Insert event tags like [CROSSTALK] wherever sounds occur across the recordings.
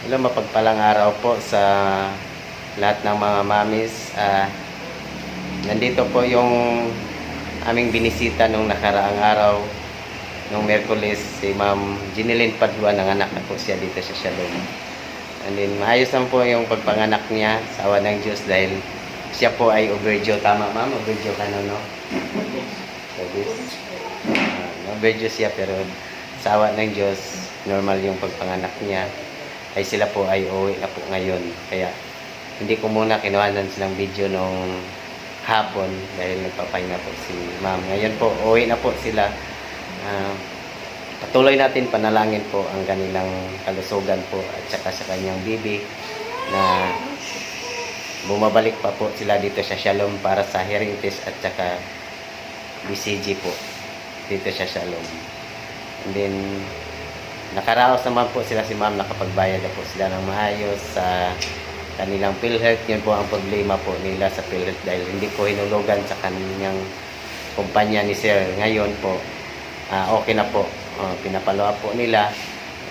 Hello, mapagpalang araw po sa lahat ng mga mamis. Ah, nandito po yung aming binisita nung nakaraang araw, nung Merkulis, si Ma'am Ginilyn Padua, nanganak na po siya dito sa Shalom. And then, maayos lang po yung pagpanganak niya sa awa ng Diyos dahil siya po ay overdue. Tama, Ma'am? Overdue ka na, no? This, uh, overdue siya pero sa awa ng Diyos, normal yung pagpanganak niya ay sila po ay uwi na po ngayon. Kaya hindi ko muna kinuhanan silang video nung hapon dahil nagpapahinga po si ma'am. Ngayon po, uwi na po sila. Ah, patuloy natin panalangin po ang kanilang kalusugan po at saka sa kanyang bibi na bumabalik pa po sila dito sa Shalom para sa hearing test at saka BCG po dito sa Shalom. And then, nakaraos naman po sila si ma'am, nakapagbayad na po sila ng maayos sa kanilang PhilHealth. Yun po ang problema po nila sa PhilHealth dahil hindi po hinulugan sa kanyang kumpanya ni Sir. Ngayon po, ah, okay na po. Uh, pinapalo po nila.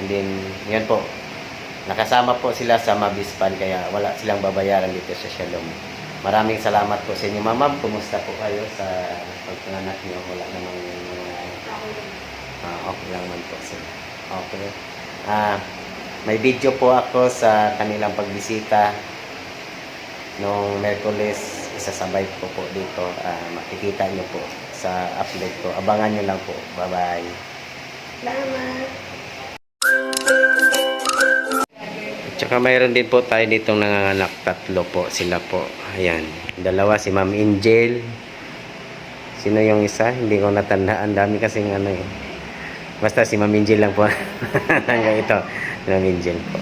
And then, yun po, nakasama po sila sa Mabispan kaya wala silang babayaran dito sa Shalom. Maraming salamat po sa inyo, ma'am. Kumusta po kayo sa pagpanganak niyo? Wala namang Ah, okay lang man po sila. Okay. Ah, may video po ako sa kanilang pagbisita nung Merkulis. Isasabay ko po dito. Ah, makikita niyo po sa upload ko. Abangan niyo lang po. Bye-bye. Salamat. Tsaka mayroon din po tayo ditong nanganganak. Tatlo po sila po. Ayan. Dalawa si Ma'am Angel. Sino yung isa? Hindi ko natandaan. Dami kasing ano eh. Basta si Ma'am Angel lang po. [LAUGHS] Hanggang ito. Angel po.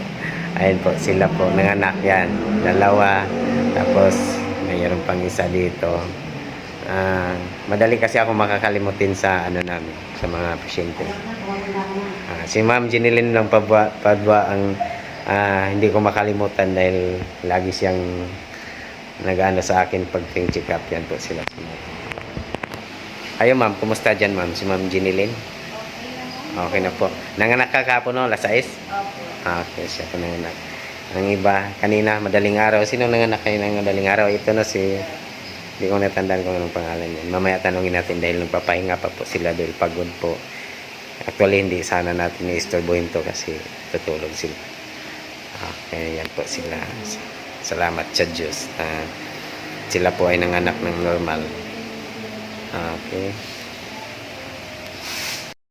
Ayan po. Sila po. Nanganak yan. Dalawa. Tapos mayroon pang isa dito. Ah, madali kasi ako makakalimutin sa ano namin. Sa mga pasyente. Ah, si Ma'am Jinilin lang padwa, padwa ang ah, hindi ko makalimutan dahil lagi siyang nag-ano sa akin pag check up yan po sila. Ayo ma'am, kumusta dyan ma'am? Si Ma'am Jinilin? Okay na po. Nanganak ka kahapon no? Alas 6? Ah, okay, siya po nanganak. Ang iba, kanina, madaling araw. Sino nanganak kayo ng madaling araw? Ito na si... Hindi ko natandaan kung anong pangalan yan. Mamaya tanongin natin dahil nagpapahinga pa po sila dahil pagod po. Actually, hindi sana natin i-istorbohin to kasi tutulog sila. Okay, yan po sila. Salamat sa Diyos. Ah, sila po ay nanganak ng normal. Okay.